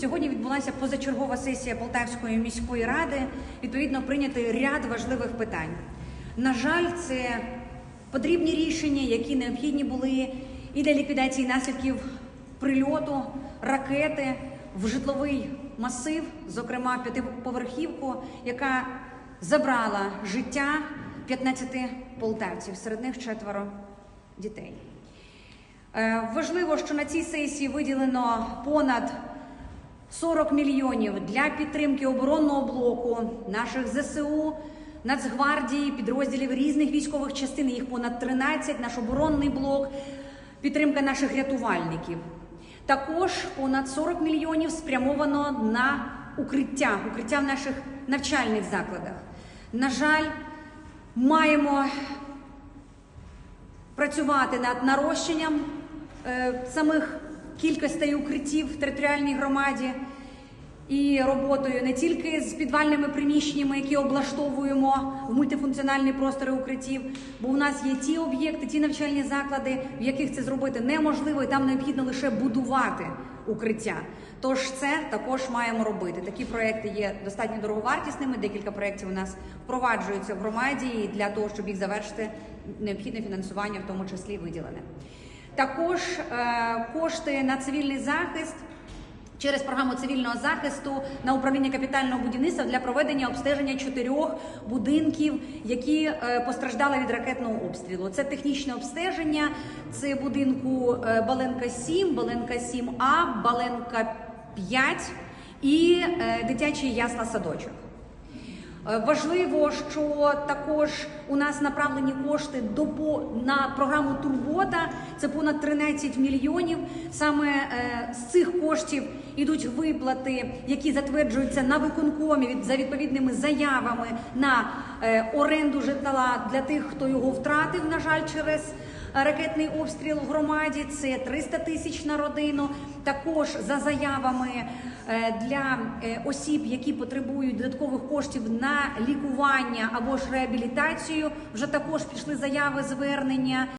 Сьогодні відбулася позачергова сесія Полтавської міської ради. Відповідно, прийнятий ряд важливих питань. На жаль, це потрібні рішення, які необхідні були і для ліквідації наслідків прильоту ракети в житловий масив, зокрема п'ятиповерхівку, яка забрала життя 15 полтавців, серед них четверо дітей. Е, Важливо, що на цій сесії виділено понад 40 мільйонів для підтримки оборонного блоку наших ЗСУ, Нацгвардії, підрозділів різних військових частин. Їх понад 13, наш оборонний блок, підтримка наших рятувальників. Також понад 40 мільйонів спрямовано на укриття, укриття в наших навчальних закладах. На жаль, маємо працювати над нарощенням е, самих кількостей укриттів в територіальній громаді і роботою не тільки з підвальними приміщеннями, які облаштовуємо в мультифункціональні простори укриттів, бо у нас є ті об'єкти, ті навчальні заклади, в яких це зробити неможливо, і там необхідно лише будувати укриття. Тож це також маємо робити. Такі проекти є достатньо дороговартісними. Декілька проєктів у нас впроваджуються в громаді, і для того, щоб їх завершити, необхідне фінансування, в тому числі виділене. Також е, кошти на цивільний захист. Через програму цивільного захисту на управління капітального будівництва для проведення обстеження чотирьох будинків, які е, постраждали від ракетного обстрілу. Це технічне обстеження. Це будинку е, Баленка 7, Баленка 7А, Баленка 5 і дитячий ясла садочок. Е, Важливо, що також у нас направлені кошти до на програму Турбота. Це понад 13 мільйонів. Саме е, з цих коштів ідуть виплати, які затверджуються на виконкомі від за відповідними заявами на е, оренду житла для тих, хто його втратив, на жаль, через ракетний обстріл в громаді. Це 300 тисяч на родину. Також за заявами для осіб, які потребують додаткових коштів лікування або ж реабілітацію, вже також пішли заяви звернення.